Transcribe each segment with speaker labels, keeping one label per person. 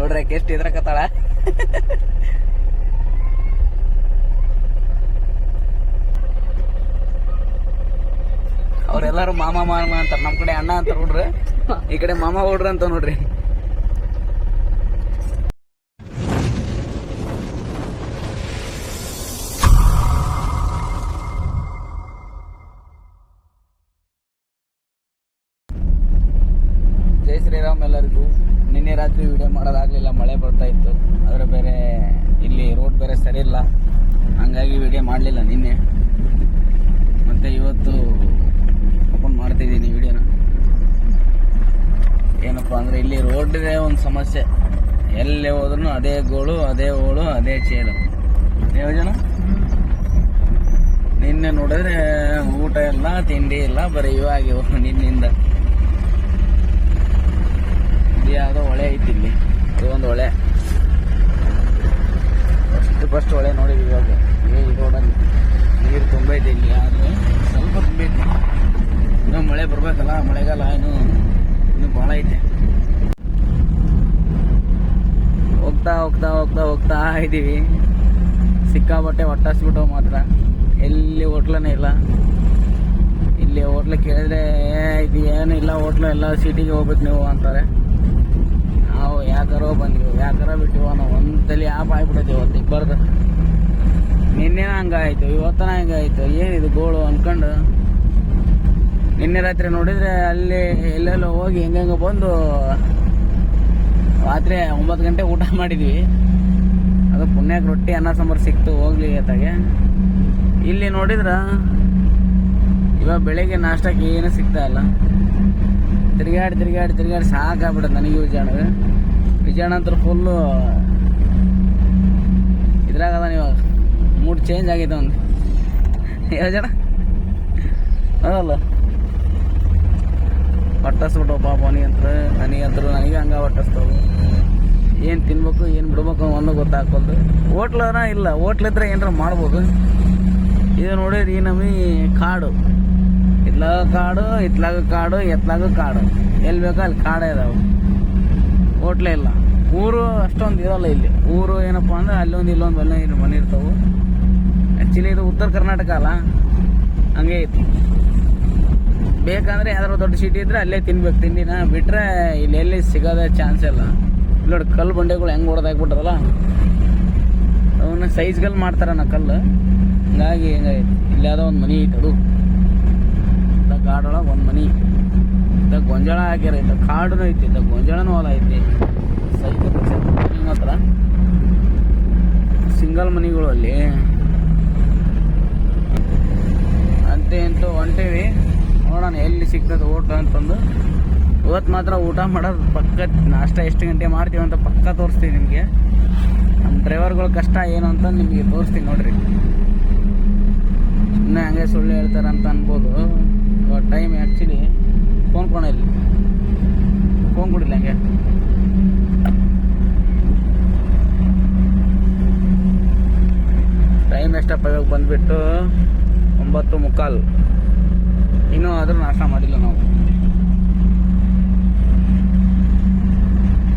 Speaker 1: ನೋಡ್ರಿ, ಎಷ್ಟು ಇದ್ರಕತ್ತಾಳ ಅವ್ರೆಲ್ಲಾರು ಮಾಮ ಮಾಮ ಅಂತಾರ, ನಮ್ ಕಡೆ ಅಣ್ಣ ಅಂತ ನೋಡ್ರಿ. ಈ ಕಡೆ ಮಾಮ ಹುಡ್ರ ಅಂತ ನೋಡ್ರಿ. ಜೈ ಶ್ರೀರಾಮ್ ಎಲ್ಲರಿಗೂ. ನಿನ್ನೆ ರಾತ್ರಿ ವಿಡಿಯೋ ಮಾಡೋದಾಗಲಿಲ್ಲ, ಮಳೆ ಬರ್ತಾ ಇತ್ತು. ಆದರೆ ಬೇರೆ ಇಲ್ಲಿ ರೋಡ್ ಬೇರೆ ಸರಿ ಇಲ್ಲ. ಹಂಗಾಗಿ ವಿಡಿಯೋ ಮಾಡಲಿಲ್ಲ ನಿನ್ನೆ. ಮತ್ತೆ ಇವತ್ತು ಓಪನ್ ಮಾಡ್ತಿದ್ದೀನಿ ವಿಡಿಯೋನ ಏನಪ್ಪ ಅಂದರೆ ಇಲ್ಲಿ ರೋಡ್ದೇ ಒಂದು ಸಮಸ್ಯೆ. ಎಲ್ಲೇ ಹೋದ್ರೂ ಅದೇ ಗೋಳು, ಅದೇ ಓಳು, ಅದೇ ಚೇಲು ಯೋಜನ ನಿನ್ನೆ ನೋಡಿದ್ರೆ ಊಟ ಇಲ್ಲ, ತಿಂಡಿ ಇಲ್ಲ, ಬರೀ ಇವಾಗಿವು ನಿನ್ನಿಂದ. ಯಾವುದೋ ಹೊಳೆ ಐತಿ ಇಲ್ಲಿ. ಇದು ಒಂದು ಹೊಳೆ. ಫಸ್ಟ್ ಫಸ್ಟ್ ಹೊಳೆ ನೋಡಿದ್ವಿ ಇವಾಗ. ಈ ರೋಡಲ್ಲಿ ನೀರು ತುಂಬೈತೆ ಇಲ್ಲಿ. ಆದರೆ ಸ್ವಲ್ಪ ತುಂಬೈತೆ ಇನ್ನೂ ಮಳೆ ಬರ್ಬೇಕಲ್ಲ, ಮಳೆಗಾಲ ಏನು ಇನ್ನು ಭಾಳ ಐತೆ. ಹೋಗ್ತಾ ಹೋಗ್ತಾ ಹೋಗ್ತಾ ಹೋಗ್ತಾ ಇದ್ದೀವಿ ಸಿಕ್ಕಾಬಟ್ಟೆ ಹೊಟ್ಟಾಸ್ಬಿಟ್ಟು ಮಾತ್ರ. ಎಲ್ಲಿ ಹೋಟ್ಲನೇ ಇಲ್ಲ. ಇಲ್ಲಿ ಹೋಟ್ಲಿಗೆ ಕೇಳಿದ್ರೆ ಇದು ಏನೂ ಇಲ್ಲ ಹೋಟ್ಲು, ಎಲ್ಲ ಸಿಟಿಗೆ ಹೋಗ್ಬೇಕು ನೀವು ಅಂತಾರೆ. ಯಾಕಾರೋ ಬಂದ್ವಿ, ಯಾಕಾರ ಬಿಟ್ಟಿವ ನಾವು ಒಂದ್ಸಲಿ ಆಪ್ ಆಗ್ಬಿಟ್ಟೈತಿ ಇವತ್ತಿಗೆ ಬರ್ದು ನಿನ್ನೆ ಹಂಗಾಯ್ತು ಇವತ್ತನ ಹಂಗಾಯ್ತು ಏನಿದು ಗೋಳು ಅನ್ಕೊಂಡು. ನಿನ್ನೆ ರಾತ್ರಿ ನೋಡಿದ್ರೆ ಅಲ್ಲಿ ಎಲ್ಲೆಲ್ಲೋ ಹೋಗಿ ಹೆಂಗ ಬಂದು ರಾತ್ರಿ ಒಂಬತ್ತು ಗಂಟೆ ಊಟ ಮಾಡಿದ್ವಿ. ಅದು ಪುಣ್ಯಕ್ಕೆ ರೊಟ್ಟಿ, ಅನ್ನ, ಸಾಂಬಾರು ಸಿಕ್ತು, ಹೋಗ್ಲಿ ಅತ್ತಾಗೆ. ಇಲ್ಲಿ ನೋಡಿದ್ರೆ ಇವಾಗ ಬೆಳಿಗ್ಗೆ ನಾಷ್ಟಕ್ಕೆ ಏನು ಸಿಗ್ತಾ ಇಲ್ಲ. ತಿರ್ಗಾಡಿ ತಿರ್ಗಾಡಿ ತಿರ್ಗಾಡಿ ಸಾಕಾಗ್ಬಿಡುತ್ತೆ ನನಗೆ ವಿಜಯಣ್ಣಗೆ ವಿಜಯಣ್ಣ ಅಂತ ಫುಲ್ಲು ಇದ್ರಾಗ ಇವಾಗ ಮೂಡ್ ಚೇಂಜ್ ಆಗೈತೆ ಒಂದು. ಯೋಜನ ಹೌದಲ್ಲ? ಹೊಟ್ಟಸ್ಬಿಟ್ಟು ಪಾಪ ಅವನಿಗೆ ಅಂತ ನನಗೆ ಹಂಗ ಹೊಟ್ಟಸ್ತವು ಏನು ತಿನ್ಬೇಕು, ಏನು ಬಿಡ್ಬೇಕು ಅನ್ನೋ ಗೊತ್ತಾಗ್ಬೋದು ಹೋಟ್ಲನ ಇಲ್ಲ, ಹೋಟ್ಲ್ ಇದ್ರೆ ಏನಾರ ಮಾಡ್ಬೋದು. ಇದು ನೋಡಿದ್ರೆ ಈ ನಮಿ ಕಾಡು. ಇತ್ಲಾಗ ಕಾಡು ಇತ್ಲಾಗ ಕಾಡು ಎತ್ಲಾಗ ಕಾಡು. ಎಲ್ಲಿ ಬೇಕೋ ಅಲ್ಲಿ ಕಾಡೇ ಇದಾವೆ ಹೋಟ್ಲೇ ಇಲ್ಲ. ಊರು ಅಷ್ಟೊಂದು ಇರಲ್ಲ ಇಲ್ಲಿ. ಊರು ಏನಪ್ಪ ಅಂದ್ರೆ ಅಲ್ಲೊಂದು ಇಲ್ಲೊಂದು ಇಲ್ಲಿ ಮನೆ ಇರ್ತಾವೆ. ಆ್ಯಕ್ಚುಲಿ ಇದು ಉತ್ತರ ಕರ್ನಾಟಕ ಅಲ್ಲ. ಹಂಗೆ ಐತಿ. ಬೇಕಂದ್ರೆ ಯಾವ್ದಾರು ದೊಡ್ಡ ಸಿಟಿ ಇದ್ರೆ ಅಲ್ಲೇ ತಿನ್ಬೇಕು. ತಿಂಡಿನ ಬಿಟ್ರೆ ಇಲ್ಲಿ ಎಲ್ಲಿ ಸಿಗೋದೇ ಚಾನ್ಸ್ ಇಲ್ಲ. ನೋಡಿ ಕಲ್ಲು ಬಂಡೆಗಳು ಹೆಂಗೆ ಹೊಡೆದಾಕ್ಬಿಟ್ರಲ್ಲ ಅವನ್ನ ಸೈಜ್ಗಳು ಮಾಡ್ತಾರಣ್ಣ ಕಲ್ಲು. ಹಂಗಾಗಿ ಹೆಂಗೈತಿ ಇಲ್ಲಿ ಯಾವುದೋ ಒಂದು ಮನೆ ಐತೆ ಅದು. ಇದ್ದ ಕಾಡೊಳಗೆ ಒಂದು ಮನೆ ಇದ್ದ ಗೊಂಜಾಳ ಹಾಕ್ಯಾರ. ಇದ್ದ ಕಾಡುನು ಐತಿ. ಇದ್ದ ಗೊಂಜಾಳನೂ ಹೊಲ ಐತಿ. ಸೈಕಲ್ ಹತ್ರ ಸಿಂಗಲ್ ಮನೆಗಳು ಅಲ್ಲಿ ಅಂತೆ ಅಂತ ಹೊಂಟೇವಿ. ನೋಡೋಣ ಎಲ್ಲಿ ಸಿಗ್ತದೆ ಊಟ ಅಂತಂದು. ಇವತ್ತು ಮಾತ್ರ ಊಟ ಮಾಡೋದು ಪಕ್ಕ ನಾಷ್ಟ ಎಷ್ಟು ಗಂಟೆ ಮಾಡ್ತೀವಿ ಅಂತ ಪಕ್ಕ ತೋರಿಸ್ತೀವಿ ನಿಮಗೆ. ನಮ್ಮ ಡ್ರೈವರ್ಗಳ ಕಷ್ಟ ಏನು ಅಂತ ನಿಮಗೆ ತೋರಿಸ್ತೀನಿ ನೋಡ್ರಿ. ಸುಮ್ಮನೆ ಹಂಗೆ ಸುಳ್ಳು ಹೇಳ್ತಾರೆ ಅಂತ ಅನ್ಬೋದು. ಟೈಮ್ ಆ್ಯಕ್ಚುಲಿ ಫೋನ್ ಕೊಡ ಇಲ್ಲಿ. ಫೋನ್ ಕೊಡಿಲ್ಲ ಹಂಗೆ. ಟೈಮ್ ಎಷ್ಟಪ್ಪ ಇವಾಗ ಬಂದುಬಿಟ್ಟು ಒಂಬತ್ತು ಮುಕ್ಕಾಲು. ಇನ್ನೂ ಆದರೂ ನಾಶ ಮಾಡಿಲ್ಲ ನಾವು.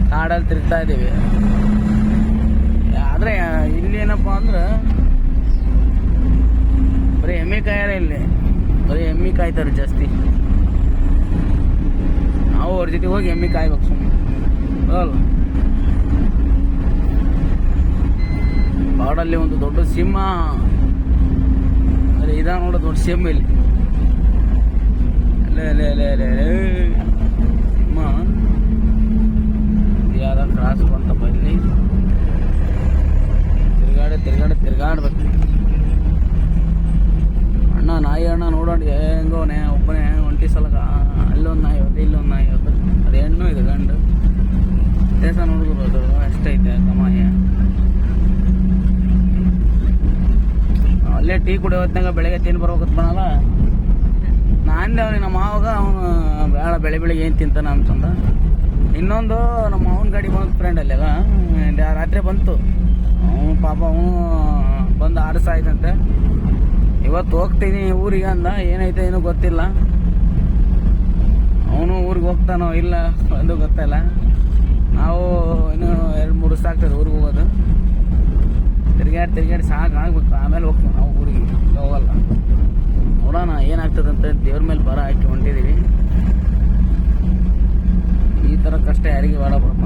Speaker 1: ಕಾಡಲ್ಲಿ ತಿರುಗ್ತಾ ಇದ್ದೀವಿ. ಆದರೆ, ಇಲ್ಲಿ ಏನಪ್ಪ ಅಂದ್ರೆ, ಬರೀ ಎಮ್ಮೆ ಕಾಯಾರೆ ಇಲ್ಲಿ. ಬರೀ ಎಮ್ಮೆ ಕಾಯ್ತಾರೆ ಜಾಸ್ತಿ. ನಾವು ಅವ್ರ ಜೊತೆ ಹೋಗಿ ಎಮ್ಮೆ ಕಾಯ್ಬೇಕು ಸುಮ್ಮನೆ ಹೌದಲ್ಲ ಕಾಡಲ್ಲಿ ಒಂದು ದೊಡ್ಡ ಸಿಂಹ ಅರೆ ಇದ ನೋಡ, ದೊಡ್ಡ ಸಿಂಹ ಇಲ್ಲಿ. ಅಲ್ಲೇ ಅಲ್ಲೇ ಸಿಂಹ. ಯಾವ್ದ ಕ್ರಾಸ್ ಬಂತ ಇಲ್ಲಿ ತಿರ್ಗಾಡಿ ತಿರ್ಗಾಡಿ, ತಿರ್ಗಾಡ್ಬೇಕು. ಅಣ್ಣ, ನಾಯಿ ಅಣ್ಣ ನೋಡೋಣ ಹೆಂಗೋನೆ ಒಬ್ಬನೇ ಒಂಟಿ ಸಲಕ ಅಲ್ಲೊಂದು ನಾಯಿ ಹೋದ, ಇಲ್ಲೊಂದು ನಾಯಿ ಹೋದ. ಅದು ಹೆಣ್ಣು ಇದು ಗಂಡು. ದೇಶ ನೋಡಿದ್ರು ಅದು ಎಷ್ಟೈತೆ ಕಮಾಯ ಅಲ್ಲೇ ಟೀ ಕುಡಿಯೋ ಹೊತ್ನಾಗ ಬೆಳಗ್ಗೆ ತಿನ್ ಬರ್ಬೇಕತ್ ಬಣಲ್ಲ ನಾನು ಅವ್ನಿ ನಮ್ಮ ಮಾವಾಗ ಅವನು, ಬೇಡ, ಬೆಳೆ ಬೆಳಿಗ್ಗೆ ಏನು ತಿಂತಾನ? ಅಂತಂದ. ಇನ್ನೊಂದು, ನಮ್ಮ ಅವನ ಗಾಡಿ ಬಂತು ಫ್ರೆಂಡ್ ಅಲ್ಲೆಲ್ಲ ರಾತ್ರಿ ಬಂತು. ಅವನು ಪಾಪ, ಅವನು ಬಂದು ಆರಿಸಾಯ್ತಂತೆ ಇವತ್ತು ಹೋಗ್ತೀನಿ ಊರಿಗೆ ಅಂದ. ಏನೈತೆ ಏನು ಗೊತ್ತಿಲ್ಲ. ಅವನು ಊರಿಗೆ ಹೋಗ್ತಾನೋ ಇಲ್ಲ ಅದು ಗೊತ್ತಲ್ಲ. ನಾವು ಇನ್ನು ಎರಡು ಮೂರು ದಿವಸ ಆಗ್ತದೆ ಊರಿಗೆ ಹೋಗೋದು. ತಿರ್ಗಾಡಿ ತಿರ್ಗಾಡಿ ಸಾಕು ಆಗ್ಬೇಕು. ಆಮೇಲೆ ಹೋಗ್ತೀವಿ ನಾವು ಊರಿಗೆ. ಹೋಗಲ್ಲ. ನೋಡೋಣ ಏನಾಗ್ತದಂತ ದೇವ್ರ ಮೇಲೆ ಬರ ಹಾಕಿ ಹೊಂಟಿದ್ದೀವಿ ಈ ಥರ ಕಷ್ಟ ಯಾರಿಗೆ ಬೇಡ ಬಿಡಪ್ಪ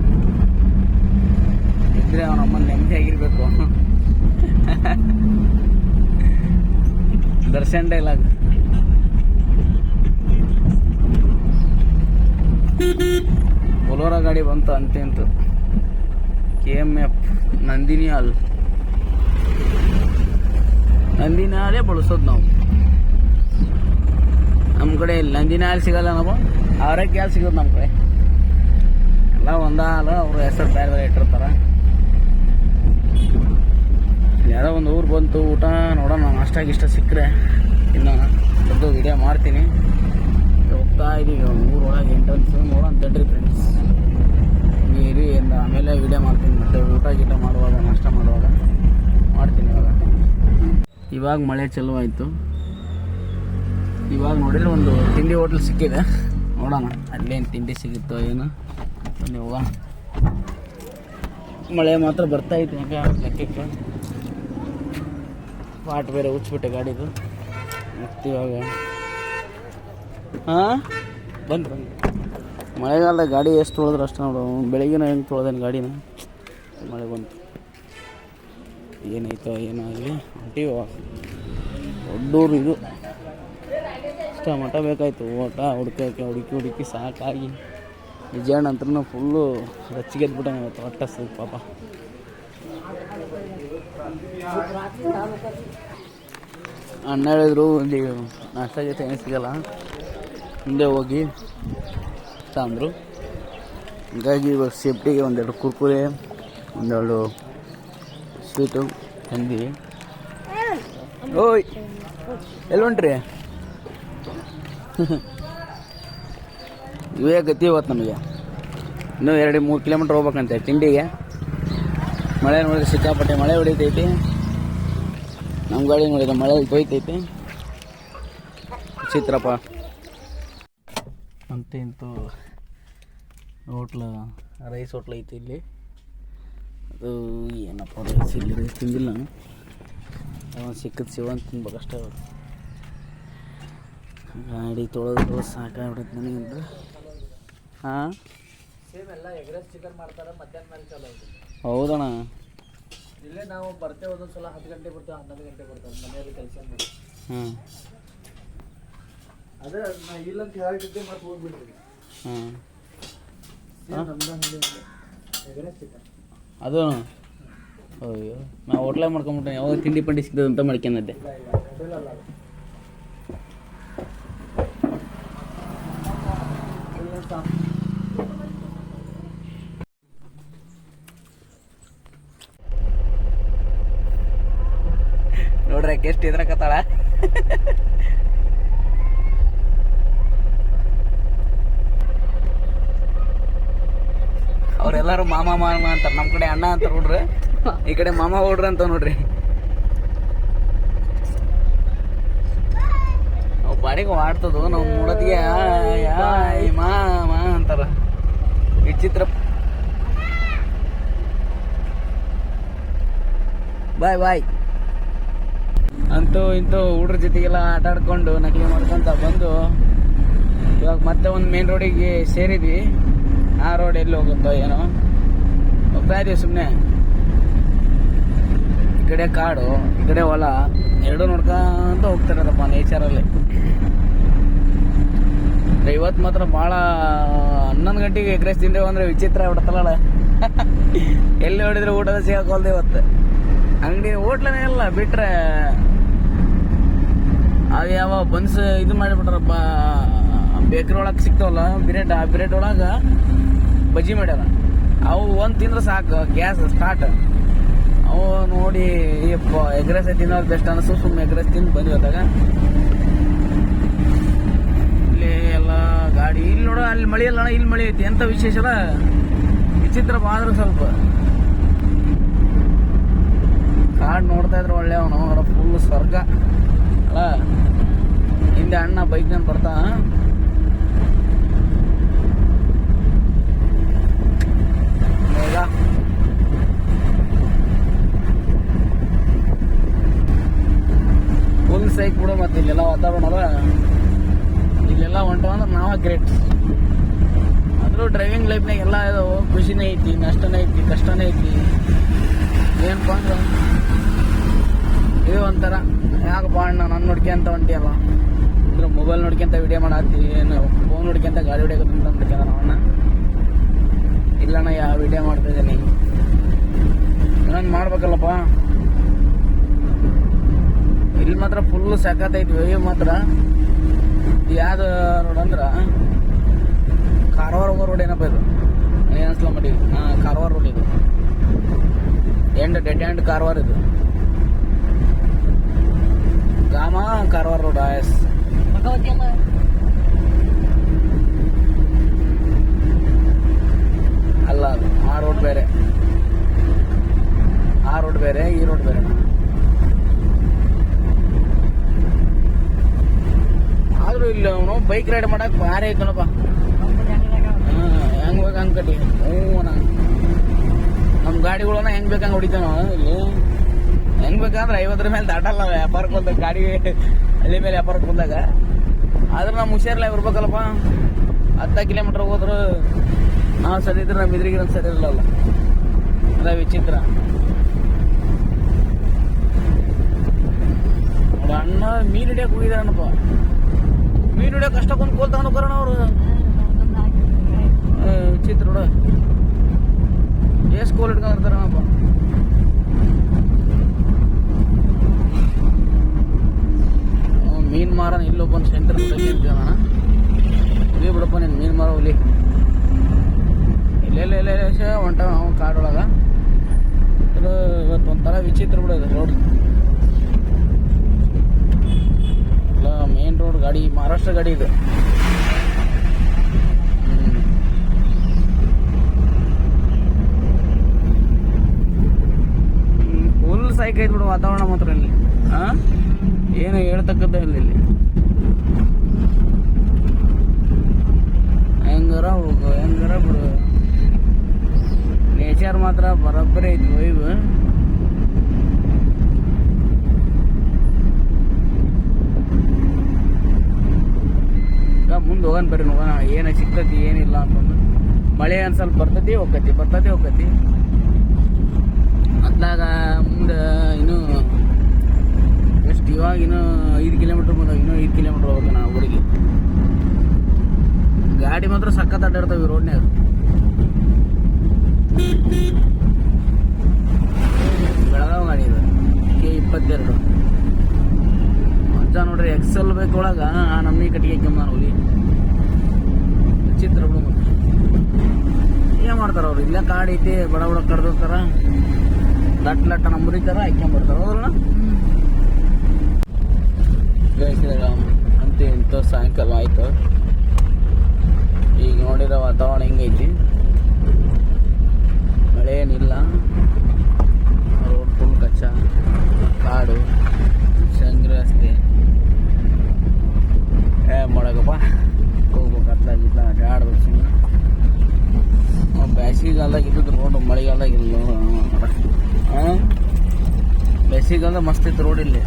Speaker 1: ಇದ್ರೆ ಅವನ ಅಮ್ಮ ನೆಮ್ಮದಿಯಾಗಿರ್ಬೇಕು ದರ್ಶನ್ ಡೈಲಾಗ್ ಬೊಲೋರ ಗಾಡಿ ಬಂತು ಅಂತು ಕೆ ಎಂ ಎಫ್ ನಂದಿನಿ ಹಾಲ್. ನಂದಿನಿ ಹಾಲೇ ಬಳಸೋದು ನಾವು. ನಮ್ಮ ಕಡೆ ಇಲ್ಲಿ ನಂದಿನಿ ಹಾಲು ಸಿಗಲ್ಲ ನಾವು ಆರೋಗ್ಯ ಹಾಲು ಸಿಗೋದು ನಮ್ಮ ಕಡೆ. ಎಲ್ಲ ಒಂದ ಹಾಲು ಅವ್ರ ಹೆಸರು ಬೇರೆ ಬೇರೆ ಇಟ್ಟಿರ್ತಾರೆ. ಯಾರೋ ಒಂದು ಊರು ಬಂತು, ಊಟ ನೋಡೋಣ, ಅಷ್ಟಾಗಿ ಇಷ್ಟ ಸಿಕ್ಕರೆ. ಇನ್ನು ದೊಡ್ಡ ವಿಡಿಯೋ ಮಾಡ್ತೀನಿ. ಹೋಗ್ತಾ ಇದೀವಿ ಊರೊಳಗೆ. ಇವಾಗ ಮಳೆ ಚಲೋ ಆಯಿತು. ಇವಾಗ ನೋಡಿದ್ರೆ ಒಂದು ತಿಂಡಿ ಹೋಟ್ಲ್ ಸಿಕ್ಕಿದೆ. ನೋಡೋಣ ಅಲ್ಲೇನು ತಿಂಡಿ ಸಿಗುತ್ತೋ ಏನು. ಬನ್ನಿ ಹೋಗೋಣ. ಮಳೆ ಮಾತ್ರ ಬರ್ತಾ ಐತೆ ಹೆಂಗೆ ಲೆಕ್ಕಕ್ಕೆ. ಪಾಟ್ ಬೇರೆ ಉಚ್ಚಿಬಿಟ್ಟೆ ಗಾಡಿದು. ಮತ್ತೆ ಇವಾಗ ಹಾಂ? ಬನ್ನಿ ಬಂದು. ಮಳೆಗಾಲದಾಗ ಗಾಡಿ ಎಷ್ಟು ತೊಳೆದ್ರೆ ಅಷ್ಟು ನೋಡು. ಬೆಳಗಿನ ಹೆಂಗೆ ತೊಳೆದೇನು ಗಾಡಿನ? ಮಳೆ ಬಂತು. ಏನಾಯ್ತೋ ಏನೋ ಆಗಲಿ ಹೊಂಟೀವಿ ದೊಡ್ಡೂರು ಇದು. ಇಷ್ಟ ಮಠ ಬೇಕಾಯಿತು, ಓಟ, ಹುಡ್ಕಕ್ಕೆ, ಹುಡುಕಿ ಹುಡುಕಿ ಸಾಕಾಗಿ. ವಿಜಯಣ್ಣ ಅಂತೂ ಫುಲ್ಲು ರಚ್ಚಿಗೆದ್ಬಿಟ್ಟ ಹೊಟ್ಟ ಹಸ್ದು ಪಾಪ. ಅಣ್ಣ ಹೇಳಿದ್ರು, ಇಲ್ಲಿ ನಾಷ್ಟ ಜೊತೆ ಏನು ಸಿಗಲ್ಲ. ಮುಂದೆ ಹೋಗಿ ಇಷ್ಟ ಅಂದರು. ಹೀಗಾಗಿ ಇವಾಗ ಸೇಫ್ಟಿಗೆ ಒಂದೆರಡು ಕುರ್ಕುರೆ, ಒಂದೆರಡು ಸ್ವೀಟು ತಂದ್ವಿ ಓಯ್ ಎಲ್ಲಿ ಹೊಂಟ್ರಿ ಇವೇ ಗತಿ ಇವತ್ತು ನಮಗೆ? ಇನ್ನೂ ಎರಡು ಮೂರು ಕಿಲೋಮೀಟ್ರ್ ಹೋಗ್ಬೇಕಂತೆ ತಿಂಡಿಗೆ. ಮಳೆ ನೋಡಿದ್ರೆ ಸಿಕ್ಕಾಪಟ್ಟೆ ಮಳೆ ಹೊಡಿತೈತಿ. ನಮ್ಮ ಗಾಡಿ ನೋಡಿದ್ರೆ ಮಳೆ ತೊಯ್ತೈತಿ ಚಿತ್ರಪ್ಪ ಅಂತ ಹೋಟ್ಲ ರೈಸ್ ಹೋಟ್ಲ್ ಐತಿ ಇಲ್ಲಿ. ಅದು ಏನಪ್ಪ ರೈಸ್ ತಿಂದಿಲ್ಲ ಅವನು ಸಿಕ್ಕದ ಸಿವ ಅಂತ ತಿನ್ಬೇಕಷ್ಟೇ ಗಾಡಿ ಗಾಡಿ ತೊಳೆದು ಸಾಕಾಗ್ಬಿಡುತ್ತೆ ನನಗಂತ. ಹಾಂ ಹೌದಣ್ಣ.
Speaker 2: ಇಲ್ಲೇ ನಾವು ಬರ್ತೇವೆ ಒಂದೊಂದು ಸಲ ಹತ್ತು ಗಂಟೆ ಬರ್ತೇವೆ ಹನ್ನೊಂದು ಗಂಟೆ ಬರ್ತೇವೆ ಮನೆಯಲ್ಲಿ ಕೆಲಸ
Speaker 1: ಹಾಂ
Speaker 2: ಅದೇ ನಾ ಇಲ್ಲ ಅಂತ ಹೇಳಿದ್ದೆ ಮತ್ತೆ ಹೋಗ್ಬಿಡ್ತೀನಿ
Speaker 1: ಹಾಂ
Speaker 2: ಎಗ್ರೆಸ್ ಚಿಕನ್.
Speaker 1: ಅದು ಅಯ್ಯೋ ನಾ ಹೋಟ್ಲಾಗ ಮಾಡ್ಕೊಂಬಿಟ್ಟೆ ಯಾವಾಗ ತಿಂಡಿ ಪಂಡಿ ಸಿಗ್ತದೆ ಅಂತ ಮಾಡ್ಕೊಂಡದ್ದೆ. ನೋಡ್ರಿ ಎಷ್ಟು ಇದ್ರಕತ್ತಾಳ ಅವ್ರೆಲ್ಲರೂ ಮಾಮ ಮಾಮ ಅಂತಾರೆ ನಮ್ಮ ಕಡೆ ಅಣ್ಣ ಅಂತ ಹುಡ್ರಿ. ಈ ಕಡೆ ಮಾಮ ಹುಡ್ರಿ ಅಂತ ನೋಡ್ರಿ. ಬಾಡಿಗೆ ಆಡ್ತದು ನಾವು ನೋಡೋದಿಗೆ ಮಾ ಅಂತಾರ. ವಿಚಿತ್ರ. ಬಾಯ್ ಬಾಯ್. ಅಂತೂ ಇಂತೂ ಹುಡ್ರ ಜೊತೆಗೆಲ್ಲ ಆಟ ಆಡ್ಕೊಂಡು ನಕಲಿ ಮಾಡ್ಕೊಂತ ಬಂದು ಇವಾಗ ಮತ್ತೆ ಒಂದು ಮೇನ್ ರೋಡಿಗೆ ಸೇರಿದ್ವಿ. ಆ ರೋಡ್ ಎಲ್ಲಿ ಹೋಗುತ್ತೋ ಏನೋ. ಹೋಗ್ತಾ ಇದೀವಿ ಸುಮ್ಮನೆ ಈ ಕಡೆ ಕಾಡು, ಈ ಕಡೆ ಹೊಲ, ಎರಡು ನೋಡ್ಕೊಂತ ಹೋಗ್ತಿರೋದಪ್ಪ ನೇಚರಲ್ಲಿ ಇವತ್ತು ಮಾತ್ರ ಭಾಳ ಹನ್ನೊಂದು ಗಂಟೆಗೆ ಎಗ್ರೆಸ್ ತಿಂದೇವು ಅಂದ್ರೆ ವಿಚಿತ್ರ ಆಗ್ಬಿಡ್ತಲ್ಲ ಎಲ್ಲಿ ನೋಡಿದ್ರೆ ಊಟದ ಸಿಗಾಕೊಲ್ದೆ ಇವತ್ತು. ಅಂಗಡಿ ಹೋಟ್ಲನೇ ಇಲ್ಲ, ಬಿಟ್ರೆ ಅದು ಯಾವ ಬನ್ಸ್ ಇದು ಮಾಡಿಬಿಟ್ರಪ್ಪ ಬೇಕ್ರಿ ಒಳಗೆ ಸಿಗ್ತಾವಲ್ಲ ಬಿರೇಟ್ ಆ ಬಿರೇಟ್ ಒಳಗೆ ಬಜ್ಜಿ ಮಾಡ್ಯಾರ. ಅವು ಒಂದು ತಿಂದ್ರೆ ಸಾಕು, ಗ್ಯಾಸ್ ಸ್ಟಾರ್ಟ್ ಅವು ನೋಡಿ ಎಗ್ ರೈಸ್ ತಿನ್ನೋದು ಬೆಸ್ಟ್ ಅನಿಸು ಸುಮ್ಮನೆ ಎಗ್ರೆಸ್ ತಿಂದು ಬಂದ್ವಿ ಅದಾಗ ಇಲ್ಲಿ ಎಲ್ಲ ಗಾಡಿ, ಇಲ್ಲಿ ನೋಡೋ, ಅಲ್ಲಿ ಮಳೆ ಅಲ್ಲ ಇಲ್ಲಿ ಮಳೆ ಐತಿ, ಎಂತ ವಿಶೇಷ ವಿಚಿತ್ರ ಬಾದ್ರೆ ಸ್ವಲ್ಪ. ಕಾಡ್ ನೋಡ್ತಾ ಇದ್ರೆ ಒಳ್ಳೆ ಅವನು ಫುಲ್ ಸ್ವರ್ಗ. ಅಲ್ಲ, ಹಿಂದೆ ಅಣ್ಣ ಬೈಕ್ ನಾನು ಬರ್ತಾ ಹೌದಾ ಫುಲ್ ಸೈಕ್ ಬಿಡು ಮತ್ತೆ ಇಲ್ಲೆಲ್ಲ ವಾತಾವರಣ ಇಲ್ಲೆಲ್ಲ ಹೊಂಟವ ಅಂದ್ರೆ ನಾವ ಗ್ರೇಟ್ ಆದರೂ ಡ್ರೈವಿಂಗ್ ಲೈಫ್ನಾಗ ಎಲ್ಲ ಖುಷಿನೇ ಐತಿ, ನಷ್ಟನೇ ಐತಿ, ಕಷ್ಟನೇ ಐತಿ. ಏನಪ್ಪ ಅಂದ್ರೆ? ಇದು ಒಂಥರ, ಯಾಕಪ್ಪ ಅಣ್ಣ, ನಾನು ನೋಡ್ಕೊಂತ ಹೊಂಟಿಯಲ್ಲ ಅಂದ್ರೆ ಮೊಬೈಲ್ ನೋಡ್ಕೊಂತ ವಿಡಿಯೋ ಮಾಡತ್ತಿ ಏನು ಫೋನ್ ನೋಡ್ಕೊಂತ ಗಾಡಿ ಹೊಡಿಯೋಕೆ ತುಂಬ ಅಣ್ಣ ಇಲ್ಲಣ್ಣ ಯಾವ ವಿಡಿಯೋ ಮಾಡ್ತಾ ಇದ್ದೀನಿ. ಇನ್ನೊಂದು ಮಾಡ್ಬೇಕಲ್ಲಪ್ಪ. ಇಲ್ಲಿ ಮಾತ್ರ ಫುಲ್ ಸಖತ್ತೈತಿ ವೇವ್ ಮಾತ್ರ. ಯಾವ್ದು ರೋಡ್ ಅಂದ್ರೆ? ಕಾರವಾರ ರೋಡ್ ಏನಪ್ಪ ಇದು? ಏನಿಸ್ಲ ಮಾಡಿ? ಹಾಂ ಕಾರವಾರ ರೋಡ್ ಇದು. ಎಂಡ್ ಡೆಡ್ ಎಂಡ್ ಕಾರವಾರ ಇದು. ಗಾಮ ಕಾರವಾರ ರೋಡ್ ಎಸ್
Speaker 2: ಭಗವತಿ
Speaker 1: ಅಲ್ಲ, ಅದು ಆ ರೋಡ್ ಬೇರೆ. ಆ ರೋಡ್ ಬೇರೆ, ಈ ರೋಡ್ ಬೇರೆ. ಆದ್ರೂ ಇಲ್ಲಿ ಅವನು ಬೈಕ್ ರೈಡ್ ಮಾಡಕ್ ಭಾರಿ ಐತನಪ್ಪ ಹೆಂಗ್ ಬೇಕು ಹಂಗ್ ಕಟ್ಟಿ. ಹ್ಞೂ ನಮ್ಮ ಗಾಡಿಗಳನ್ನ ಹೆಂಗ್ ಬೇಕಂಗ್ ಹೊಡಿತಾನ, ಇಲ್ಲಿ. ಹೆಂಗ್ ಬೇಕಂದ್ರೆ ಐವತ್ತರ ಮೇಲೆ ದಾಟಲ್ಲ ವ್ಯಾಪಾರಕ್ಕೆ ಬಂದಾಗ, ಗಾಡಿ ಹಳ್ಳಿ ಮೇಲೆ ವ್ಯಾಪಾರಕ್ಕೆ ಬಂದಾಗ. ಆದ್ರೆ ನಮ್ಮ ಹುಷಾರಿಲ್ಲ ಇರ್ಬೇಕಲ್ಲಪ್ಪ ಹತ್ತ ಕಿಲೋಮೀಟರ್ ಹೋದ್ರು ನಾವು ಸರಿ ಇದ್ರೆ ನಮ್ಮ ಎದುರಿಗೆ ಸರಿ ಇರಲ್ಲ ಅದ ವಿಚಿತ್ರ. ಅಣ್ಣ ಮೀನು ಹಿಡಿಯಕ್ಕೆ ಹೋಗಿದಾರನಪ್ಪ. ಮೀನು ಹಿಡಿಯೋಕೆ ಅಷ್ಟಕ್ಕೊಂದು ಕೋಲ್ ತಗೊಂಡು ಅವರು. ವಿಚಿತ್ರ ನೋಡು. ಎಷ್ಟು ಕೋಲ್ ಇಟ್ಕೊಂಡಿರ್ತಾರನಪ್ಪ ಮೀನು ಮಾರನ ಇಲ್ಲೊಬ್ಬನ ಸೆಂಟರ್ ಅಣ್ಣ. ಇಲ್ಲಿ ಬಿಡಪ್ಪ ನೀನು ಮೀನು ಮಾರೋ ಹುಲಿ. ಎಲ್ಲ ಹೊಂಟ ನಾವು ಕಾಡೊಳಗ. ಇದು ಇವತ್ತು ಒಂಥರ ವಿಚಿತ್ರ ಬಿಡೋದು ರೋಡ್ ಇಲ್ಲ ಮೇನ್ ರೋಡ್ ಗಾಡಿ, ಮಹಾರಾಷ್ಟ್ರ ಗಾಡಿ ಇದು. ಫುಲ್ ಸೈಕ್ ಐತೆ ಬಿಡು ವಾತಾವರಣ ಮಾತ್ರ ಇಲ್ಲಿ. ಹಾಂ ಏನು ಹೇಳ್ತಕ್ಕದ್ದೇ ಇಲ್ಲ ಇಲ್ಲಿ ಹೆಂಗಾರ ಹೋಗು ಹೆಂಗಾರ ಬಿಡು ನೇಚರ್ ಬರೋಬ್ಬರಿ ಐತಿ ವೈವ್ ಮುಂದೆ ಹೋಗೋಣ ಬರ್ರಿ ನೋಡೋಣ, ಏನು ಸಿಗ್ತತಿ, ಏನಿಲ್ಲ ಅಂತಂದು. ಮಳೆ ಒಂದು ಸ್ವಲ್ಪ ಬರ್ತತಿ, ಹೋಗ್ತತಿ ಬರ್ತತಿ, ಹೋಗ್ತತಿ. ಅದ್ಲಾಗ ಮುಂದೆ ಇನ್ನೂ ಎಷ್ಟು ಇವಾಗ ಇನ್ನೂ ಐದು ಕಿಲೋಮೀಟ್ರ್ ಮುಂದೆ, ಇನ್ನೂ ಐದು ಕಿಲೋಮೀಟ್ರ್ ಹೋಗ್ಬೇಕು ನಾವು ಊರಿಗೆ ಗಾಡಿ ಮಾತ್ರ ಸಖತ್ ಅಡ್ಡಾಡ್ತಾವೆ ರೋಡ್ನ್ಯಾಗ ಇಪ್ಪತ್ತೆರಡು. ಮಜಾ ನೋಡ್ರಿ ಎಕ್ಸೆಲ್ ಬೈಕ್ ಆ ನಮ್ಮನಿ ಕಟ್ಟಿಗೆ ಕೆಮ್ಮ ಹುಲಿ ಚಿತ್ರ. ಏನ್ ಮಾಡ್ತಾರ ಅವ್ರು? ಇಲ್ಲೇ ಕಾಡ್ ಐತಿ, ಬಡ ಬಡ ಕಡ್ದಿರ್ತಾರ ಲಟ್ ಲಟ್ಟ ನಂಬರಿತಾರ ಹಾಕ್ಕೊಂಬರ್ತಾರ ಹೌದಲ್ಲ? ಅಂತ ಇಂಥ ಸಾಯಂಕಾಲ ಆಯ್ತು. ಈಗ ನೋಡಿರೋ ವಾತಾವರಣ ಹಿಂಗೈತಿ? ಮಳೆ ಏನಿಲ್ಲ. ರೋಡ್ ಫುಲ್ ಕಚ್ಚ. ಕಾಡು ಸಂಗ್ರಹಸ್ತೆ ಏ ಮಾಡಕಪ್ಪ ಹೋಗ್ಬೇಕು ಅತ್ಲಾಗಿಲ್ಲ ಅಡ್ಡಾಡ್ಬೇಕು ಸುಮ್ಮನೆ ಬೇಸಿಗೆಗಾಲದಾಗ ಇದ್ದಿದ್ದು ರೋಡು, ಮಳೆಗಾಲದಾಗ ಇಲ್ಲ ಹಾಂ ಬೇಸಿಗೆಗಾಲ ಮಸ್ತ್ ಇತ್ತು ರೋಡ್ ಇಲ್ಲಿ.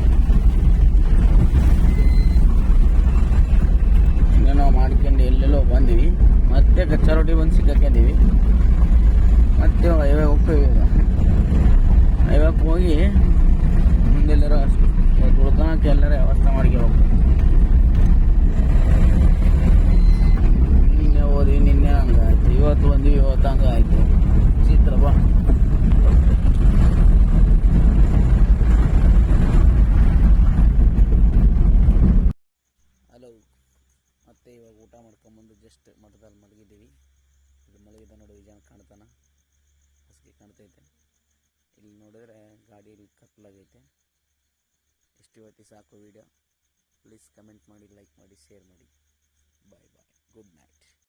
Speaker 1: ನಾವು ಮಾಡ್ಕೊಂಡು ಎಲ್ಲೆಲ್ಲೋ ಬಂದೀವಿ. ಮತ್ತೆ ಕಚ್ಚಾ ರೊಟ್ಟಿ ಬಂದು ಸಿಕ್ಕಾಕೊಂಡಿವಿ ಮತ್ತೆ ಹೈವೇ ಹೋಗ್ತೀವಿ ಈಗ. ಹೈವೇಗೆ ಹೋಗಿ ಮುಂದೆಲ್ಲರ ಉಳ್ಕೊಳಕ್ಕೆ ಎಲ್ಲರ ವ್ಯವಸ್ಥೆ ಮಾಡ್ಕೋಬೇಕು. ನಿನ್ನೆ ಹೋದ್ವಿ ನಿನ್ನೆ ಹಂಗೆ ಆಯ್ತು. ಇವತ್ತು ಬಂದ್ವಿ, ಇವತ್ತು ಹಂಗೆ ಆಯ್ತು. ಚಿತ್ರ ಬಾ. ಹಲೋ. ಮತ್ತೆ ಇವಾಗ ಊಟ ಮಾಡ್ಕೊಂಬಂದು ಜಸ್ಟ್ ಮಠದಲ್ಲಿ ಮಲಗಿದ್ದೀವಿ. ಇದು ಮಲಗಿದ ನೋಡಿ ಜನ ಕಾಣ್ತಾನ. ಹಾಸಿಗೆ ಕಾಣ್ತೈತೆ. ಇಲ್ಲಿ ನೋಡಿದ್ರೆ ಗಾಡಿ ಇಲ್ಲಿ ಕತ್ಲಾಗೈತೆ ಎಷ್ಟು ಇವತ್ತಿ ಸಾಕು ವಿಡಿಯೋ ಪ್ಲೀಸ್ ಕಮೆಂಟ್ ಮಾಡಿ ಲೈಕ್ ಮಾಡಿ ಶೇರ್ ಮಾಡಿ. Bye bye good night